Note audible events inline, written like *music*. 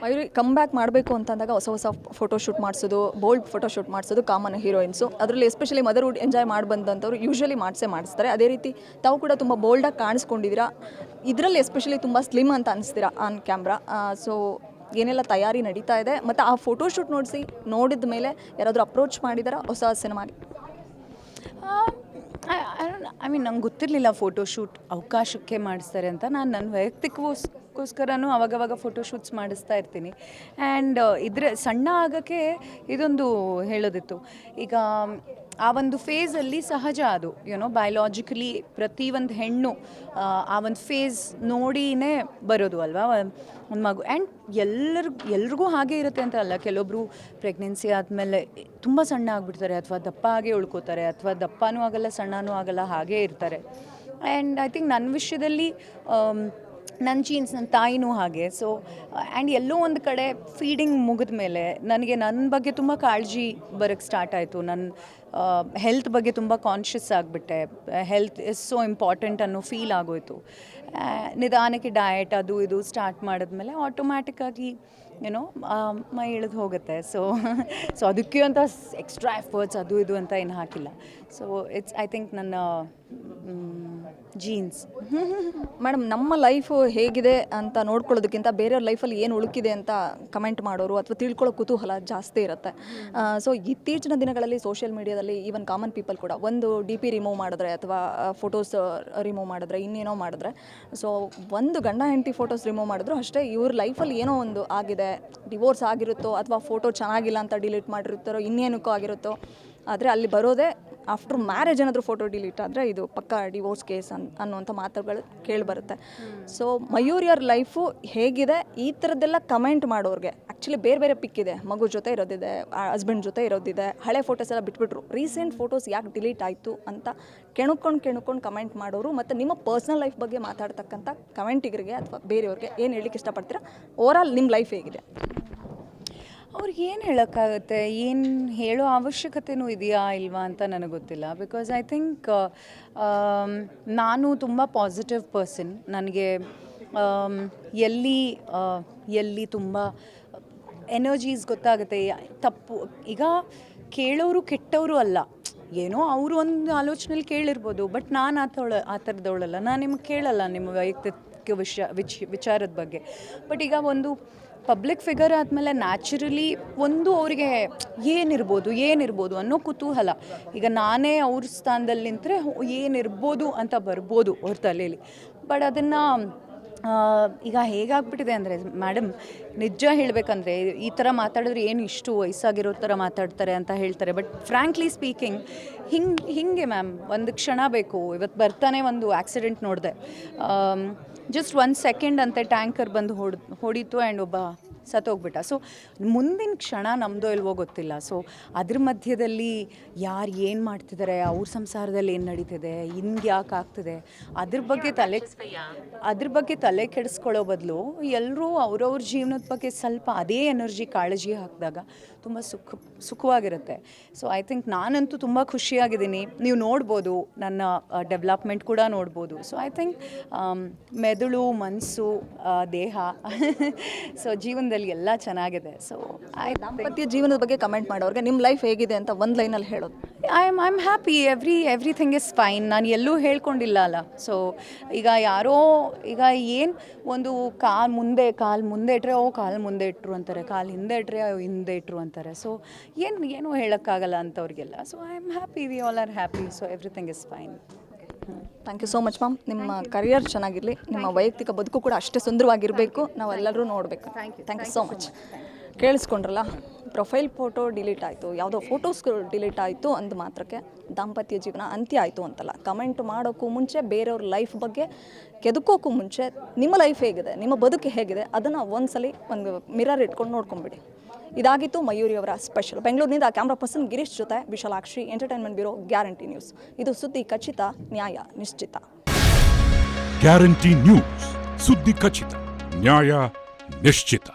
Mayuri come back ಮಾಡಬೇಕು ಅಂತಂದಾಗ ಹೊಸ ಹೊಸ ಫೋಟೋ ಶೂಟ್ ಮಾಡಿಸೋದು ಬೋಲ್ಡ್ ಫೋಟೋ ಶೂಟ್ ಮಾಡಿಸೋದು ಕಾಮನ್ ಹೀರೋಯಿನ್ಸು ಅದರಲ್ಲಿ ಎಸ್ಪೆಷಲಿ ಮದರ್ಹುಡ್ ಎಂಜಾಯ್ ಮಾಡಿ ಬಂದಂಥವ್ರು ಯೂಶ್ವಲಿ ಮಾಡಿಸೇ ಮಾಡಿಸ್ತಾರೆ. ಅದೇ ರೀತಿ ತಾವು ಕೂಡ ತುಂಬ ಬೋಲ್ಡಾಗಿ ಕಾಣಿಸ್ಕೊಂಡಿದ್ದೀರಾ? ಇದರಲ್ಲಿ ಎಸ್ಪೆಷಲಿ ತುಂಬ ಸ್ಲಿಮ್ ಅಂತ ಅನಿಸ್ತೀರಾ ಆನ್ ಕ್ಯಾಮ್ರಾ ಸೊ ಏನೆಲ್ಲ ತಯಾರಿ ನಡೀತಾ ಇದೆ? ಮತ್ತು ಆ ಫೋಟೋ ಶೂಟ್ ನೋಡಿಸಿ ನೋಡಿದ ಮೇಲೆ ಯಾರಾದರೂ ಅಪ್ರೋಚ್ ಮಾಡಿದಾರಾ? ಹೊಸ ಸಿನಿಮಾಗೆ ಐ ಮೀನ್ ನಂಗೆ ಗೊತ್ತಿರಲಿಲ್ಲ ಫೋಟೋಶೂಟ್ ಅವಕಾಶಕ್ಕೆ ಮಾಡಿಸ್ತಾರೆ ಅಂತ. ನಾನು ನನ್ನ ವೈಯಕ್ತಿಕವೋಸ್ಕೋಸ್ಕರನೂ ಅವಾಗವಾಗ ಫೋಟೋಶೂಟ್ಸ್ ಮಾಡಿಸ್ತಾ ಇರ್ತೀನಿ. ಆ್ಯಂಡ್ ಇದ್ರೆ ಸಣ್ಣ ಆಗೋಕ್ಕೆ ಇದೊಂದು ಹೇಳೋದಿತ್ತು. ಈಗ ಆ ಒಂದು ಫೇಸಲ್ಲಿ ಸಹಜ ಅದು ಯುನೋ ಬಯೋಲಾಜಿಕಲಿ ಪ್ರತಿ ಒಂದು ಹೆಣ್ಣು ಆ, ಒಂದು ಫೇಸ್ ನೋಡಿನೇ ಬರೋದು ಅಲ್ವಾ? ಒಂದು ಮಗು. ಆ್ಯಂಡ್ ಎಲ್ಲರಿಗೂ ಎಲ್ರಿಗೂ ಹಾಗೆ ಇರುತ್ತೆ ಅಂತ ಅಲ್ಲ. ಕೆಲವೊಬ್ಬರು ಪ್ರೆಗ್ನೆನ್ಸಿ ಆದಮೇಲೆ ತುಂಬ ಸಣ್ಣ ಆಗಿಬಿಡ್ತಾರೆ ಅಥವಾ ದಪ್ಪ ಹಾಗೆ ಉಳ್ಕೋತಾರೆ ಅಥವಾ ದಪ್ಪನೂ ಆಗಲ್ಲ ಸಣ್ಣನೂ ಆಗಲ್ಲ ಹಾಗೇ ಇರ್ತಾರೆ. ಆ್ಯಂಡ್ ಐ ಥಿಂಕ್ ನನ್ನ ವಿಷಯದಲ್ಲಿ ಆಮ್, ನನ್ನ ಜೀನ್ಸ್ ನನ್ನ ತಾಯಿನೂ ಹಾಗೆ. ಸೊ ಆ್ಯಂಡ್ ಎಲ್ಲೋ ಒಂದು ಕಡೆ ಫೀಡಿಂಗ್ ಮುಗಿದ ಮೇಲೆ ನನಗೆ ನನ್ನ ಬಗ್ಗೆ ತುಂಬ ಕಾಳಜಿ ಬರೋಕ್ಕೆ ಸ್ಟಾರ್ಟ್ ಆಯಿತು. ನನ್ನ ಹೆಲ್ತ್ ಬಗ್ಗೆ ತುಂಬ ಕಾನ್ಷಿಯಸ್ ಆಗಿಬಿಟ್ಟೆ. ಹೆಲ್ತ್ ಇಸ್ ಸೋ ಇಂಪಾರ್ಟೆಂಟ್ ಅನ್ನೋ ಫೀಲ್ ಆಗೋಯ್ತು. ನಿಧಾನಕ್ಕೆ ಡಯಟ್ ಅದು ಇದು ಸ್ಟಾರ್ಟ್ ಮಾಡಿದ್ಮೇಲೆ ಆಟೋಮ್ಯಾಟಿಕ್ಕಾಗಿ ಏನೋ ಮೈ ಇಳಿದು ಹೋಗುತ್ತೆ. ಸೊ ಸೊ *laughs* ಅದಕ್ಕೆ ಅಂತ ಎಕ್ಸ್ಟ್ರಾ ಎಫರ್ಟ್ಸ್ ಅದು ಇದು ಅಂತ ಏನು ಹಾಕಿಲ್ಲ. ಸೊ ಇಟ್ಸ್ ಐ ಥಿಂಕ್ ನನ್ನ ಜೀನ್ಸ್. ಮೇಡಮ್, ನಮ್ಮ ಲೈಫು ಹೇಗಿದೆ ಅಂತ ನೋಡ್ಕೊಳ್ಳೋದಕ್ಕಿಂತ ಬೇರೆಯವ್ರ ಲೈಫಲ್ಲಿ ಏನು ಉಳುಕಿದೆ ಅಂತ ಕಮೆಂಟ್ ಮಾಡೋರು ಅಥವಾ ತಿಳ್ಕೊಳ್ಳೋ ಕುತೂಹಲ ಜಾಸ್ತಿ ಇರುತ್ತೆ. ಸೊ ಇತ್ತೀಚಿನ ದಿನಗಳಲ್ಲಿ ಸೋಷಿಯಲ್ ಮೀಡಿಯಾದಲ್ಲಿ ಈವನ್ ಕಾಮನ್ ಪೀಪಲ್ ಕೂಡ ಒಂದು ಡಿ ಪಿ ರಿಮೂವ್ ಮಾಡಿದ್ರೆ ಅಥವಾ ಫೋಟೋಸ್ ರಿಮೂವ್ ಮಾಡಿದ್ರೆ, ಇನ್ನೇನೋ ಮಾಡಿದ್ರೆ ಸೊ ಒಂದು ಗಂಡ ಹೆಂಡತಿ ಫೋಟೋಸ್ ರಿಮೂವ್ ಮಾಡಿದ್ರು ಅಷ್ಟೇ ಇವ್ರ ಲೈಫಲ್ಲಿ ಏನೋ ಒಂದು ಆಗಿದೆ. ಡಿವೋರ್ಸ್ ಆಗಿರುತ್ತೋ ಅಥವಾ ಫೋಟೋ ಚೆನ್ನಾಗಿಲ್ಲ ಅಂತ ಡಿಲೀಟ್ ಮಾಡಿರುತ್ತಾರೋ ಇನ್ನೇನಕ್ಕೂ ಆಗಿರುತ್ತೋ, ಆದರೆ ಅಲ್ಲಿ ಬರೋದೇ ಆಫ್ಟರ್ ಮ್ಯಾರೇಜ್ ಏನಾದರೂ ಫೋಟೋ ಡಿಲೀಟ್ ಆದರೆ ಇದು ಪಕ್ಕ ಡಿವೋರ್ಸ್ ಕೇಸ್ ಅನ್ ಅನ್ನುವಂಥ ಮಾತುಗಳು ಕೇಳಿಬರುತ್ತೆ. ಸೊ ಮಯೂರಿಯರ್ ಲೈಫು ಹೇಗಿದೆ? ಈ ಥರದ್ದೆಲ್ಲ ಕಮೆಂಟ್ ಮಾಡೋರಿಗೆ. ಆ್ಯಕ್ಚುಲಿ ಬೇರೆ ಬೇರೆ ಪಿಕ್ ಇದೆ. ಮಗು ಜೊತೆ ಇರೋದಿದೆ ಹಸ್ಬೆಂಡ್ ಜೊತೆ ಇರೋದಿದೆ. ಹಳೆ ಫೋಟೋಸ್ ಎಲ್ಲ ಬಿಟ್ಬಿಟ್ರು. ರೀಸೆಂಟ್ ಫೋಟೋಸ್ ಯಾಕೆ ಡಿಲೀಟ್ ಆಯಿತು ಅಂತ ಕೆಣಕೊಂಡು ಕೆಣಕೊಂಡು ಕಮೆಂಟ್ ಮಾಡೋರು ಮತ್ತು ನಿಮ್ಮ ಪರ್ಸ್ನಲ್ ಲೈಫ್ ಬಗ್ಗೆ ಮಾತಾಡ್ತಕ್ಕಂಥ ಕಮೆಂಟಿಗರಿಗೆ ಅಥವಾ ಬೇರೆಯವ್ರಿಗೆ ಏನು ಹೇಳಲಿಕ್ಕೆ ಇಷ್ಟಪಡ್ತೀರಾ? ಓವರಾಲ್ ನಿಮ್ಮ ಲೈಫ್ ಹೇಗಿದೆ? ಅವ್ರಿಗೆ ಏನು ಹೇಳೋಕ್ಕಾಗತ್ತೆ? ಏನು ಹೇಳೋ ಅವಶ್ಯಕತೆನೂ ಇದೆಯಾ ಇಲ್ವಾ ಅಂತ ನನಗೆ ಗೊತ್ತಿಲ್ಲ. ಬಿಕಾಸ್ ಐ ಥಿಂಕ್ ನಾನು ತುಂಬ ಪಾಸಿಟಿವ್ ಪರ್ಸನ್ ನನಗೆ ಎಲ್ಲಿ ಎಲ್ಲಿ ತುಂಬ ಎನರ್ಜೀಸ್ ಗೊತ್ತಾಗುತ್ತೆ. ತಪ್ಪು, ಈಗ ಕೇಳೋರು ಕೆಟ್ಟವರು ಅಲ್ಲ. ಏನೋ ಅವರು ಒಂದು ಆಲೋಚನೆಯಲ್ಲಿ ಕೇಳಿರ್ಬೋದು ಬಟ್ ನಾನು ಆ ಥಳ ಆ ಥರದವಳಲ್ಲ ನಾನು ನಿಮ್ಗೆ ಕೇಳಲ್ಲ ನಿಮ್ಮ ವೈಯಕ್ತಿಕ ವಿಷಯ ವಿಚ್, ವಿಚಾರದ ಬಗ್ಗೆ. ಬಟ್ ಈಗ ಒಂದು ಪಬ್ಲಿಕ್ ಫಿಗರ್ ಆದಮೇಲೆ ನ್ಯಾಚುರಲಿ ಒಂದು ಅವರಿಗೆ ಏನಿರ್ಬೋದು ಏನಿರ್ಬೋದು ಅನ್ನೋ ಕುತೂಹಲ. ಈಗ ನಾನೇ ಅವ್ರ ಸ್ಥಾನದಲ್ಲಿ ನಿಂತರೆ ಏನಿರ್ಬೋದು ಅಂತ ಬರ್ಬೋದು ಅವ್ರ ತಲೆಯಲ್ಲಿ ಬಟ್ ಅದನ್ನು ಈಗ ಹೇಗಾಗ್ಬಿಟ್ಟಿದೆ ಅಂದರೆ ಮೇಡಮ್ ನಿಜ ಹೇಳಬೇಕಂದ್ರೆ, ಈ ಥರ ಮಾತಾಡಿದ್ರೆ ಏನು ಇಷ್ಟು ವಯಸ್ಸಾಗಿರೋ ಥರ ಮಾತಾಡ್ತಾರೆ ಅಂತ ಹೇಳ್ತಾರೆ. ಬಟ್ ಫ್ರ್ಯಾಂಕ್ಲಿ ಸ್ಪೀಕಿಂಗ್ ಹಿಂಗೆ ಹಿಂಗೆ ಮ್ಯಾಮ್ ಒಂದು ಕ್ಷಣ ಬೇಕು. ಇವತ್ತು ಬರ್ತಾನೆ ಒಂದು ಆ್ಯಕ್ಸಿಡೆಂಟ್ ನೋಡಿದೆ. ಜಸ್ಟ್ ಒಂದು ಸೆಕೆಂಡ್ ಅಂತೆ ಟ್ಯಾಂಕರ್ ಬಂದು ಹೊಡ್ ಹೊಡಿತು ಆ್ಯಂಡ್ ಒಬ್ಬ ಸತ್ತೋಗ್ಬಿಟ್ಟ. ಸೊ ಮುಂದಿನ ಕ್ಷಣ ನಮ್ಮದೋ ಇಲ್ವೋ ಗೊತ್ತಿಲ್ಲ. ಸೊ ಅದ್ರ ಮಧ್ಯದಲ್ಲಿ ಯಾರು ಏನು ಮಾಡ್ತಿದ್ದಾರೆ ಅವ್ರ ಸಂಸಾರದಲ್ಲಿ ಏನು ನಡೀತಿದೆ ಹಿಂಗೆ ಯಾಕೆ ಆಗ್ತಿದೆ, ಅದ್ರ ಬಗ್ಗೆ ತಲೆ ಅದ್ರ ಬಗ್ಗೆ ತಲೆ ಕೆಡಿಸ್ಕೊಳ್ಳೋ ಬದಲು ಎಲ್ಲರೂ ಅವ್ರವ್ರ ಜೀವನದ ಬಗ್ಗೆ ಸ್ವಲ್ಪ ಅದೇ ಎನರ್ಜಿ ಕಾಳಜಿ ಹಾಕಿದಾಗ ತುಂಬ ಸುಖ ಸುಖವಾಗಿರುತ್ತೆ. ಸೊ ಐ ಥಿಂಕ್ ನಾನಂತೂ ತುಂಬ ಖುಷಿಯಾಗಿದ್ದೀನಿ. ನೀವು ನೋಡ್ಬೋದು, ನನ್ನ ಡೆವಲಪ್ಮೆಂಟ್ ಕೂಡ ನೋಡ್ಬೋದು. ಸೊ ಐ ಥಿಂಕ್ ಮೆದುಳು ಮನಸ್ಸು ದೇಹ. *laughs* ಸೊ ಜೀವನದಲ್ಲಿ ಎಲ್ಲ ಚೆನ್ನಾಗಿದೆ. ಸೊ ಐ ದಾಂಪತ್ಯ ಜೀವನದ ಬಗ್ಗೆ ಕಮೆಂಟ್ ಮಾಡೋರಿಗೆ ನಿಮ್ಮ ಲೈಫ್ ಹೇಗಿದೆ ಅಂತ ಒಂದು ಲೈನಲ್ಲಿ ಹೇಳೋದು. I am I am happy every everything is fine ನಾನು ಎಲ್ಲೂ ಹೇಳ್ಕೊಂಡಿಲ್ಲ ಅಲ್ಲ. ಸೊ ಈಗ ಯಾರೋ ಈಗ ಏನು ಒಂದು ಕಾಲು ಮುಂದೆ ಕಾಲು ಮುಂದೆ ಇಟ್ಟರೆ ಓ ಕಾಲು ಮುಂದೆ ಇಟ್ಟರು ಅಂತಾರೆ. ಕಾಲು ಹಿಂದೆ ಇಟ್ಟರೆ ಹಿಂದೆ ಇಟ್ಟರು ಅಂತಾರೆ. ಸೊ ಏನು ಏನೂ ಹೇಳೋಕ್ಕಾಗಲ್ಲ ಅಂತವ್ರಿಗೆಲ್ಲ. So I am happy we all are happy so everything is fine thank you so much ma'am ನಿಮ್ಮ ಕರಿಯರ್ ಚೆನ್ನಾಗಿರಲಿ. ನಿಮ್ಮ ವೈಯಕ್ತಿಕ ಬದುಕು ಕೂಡ ಅಷ್ಟೇ ಸುಂದರವಾಗಿರಬೇಕು. ನಾವೆಲ್ಲರೂ ನೋಡಬೇಕು. ಥ್ಯಾಂಕ್ ಯು ಸೋ ಮಚ್ ಕೇಳಿಸ್ಕೊಂಡ್ರಲ್ಲ, ಪ್ರೊಫೈಲ್ ಫೋಟೋ ಡಿಲೀಟ್ ಆಯಿತು, ಯಾವುದೋ ಫೋಟೋಸ್ ಡಿಲೀಟ್ ಆಯಿತು ಅಂದ ಮಾತ್ರಕ್ಕೆ ದಾಂಪತ್ಯ ಜೀವನ ಅಂತ್ಯ ಆಯಿತು ಅಂತಲ್ಲ. ಕಮೆಂಟ್ ಮಾಡೋಕ್ಕೂ ಮುಂಚೆ, ಬೇರೆಯವ್ರ ಲೈಫ್ ಬಗ್ಗೆ ಕೆದಕೋಕ್ಕೂ ಮುಂಚೆ ನಿಮ್ಮ ಲೈಫ್ ಹೇಗಿದೆ, ನಿಮ್ಮ ಬದುಕು ಹೇಗಿದೆ, ಅದನ್ನು ಒಂದ್ಸಲಿ ಒಂದು ಮಿರರ್ ಇಟ್ಕೊಂಡು ನೋಡ್ಕೊಂಬಿಡಿ. ಇದಾಗಿತ್ತು ಮಯೂರಿ ಅವರ ಸ್ಪೆಷಲ್. ಬೆಂಗಳೂರಿನಿಂದ ಕ್ಯಾಮ್ರಾ ಪರ್ಸನ್ ಗಿರೀಶ್ ಜೊತೆ Vishalakshi entertainment bureau, guarantee news. ಇದು ಸುದ್ದಿ ಖಚಿತ, ನ್ಯಾಯ ನಿಶ್ಚಿತ. ಗ್ಯಾರಂಟಿ ನ್ಯೂಸ್, ಸುದ್ದಿ ಖಚಿತ, ನ್ಯಾಯ ನಿಶ್ಚಿತ.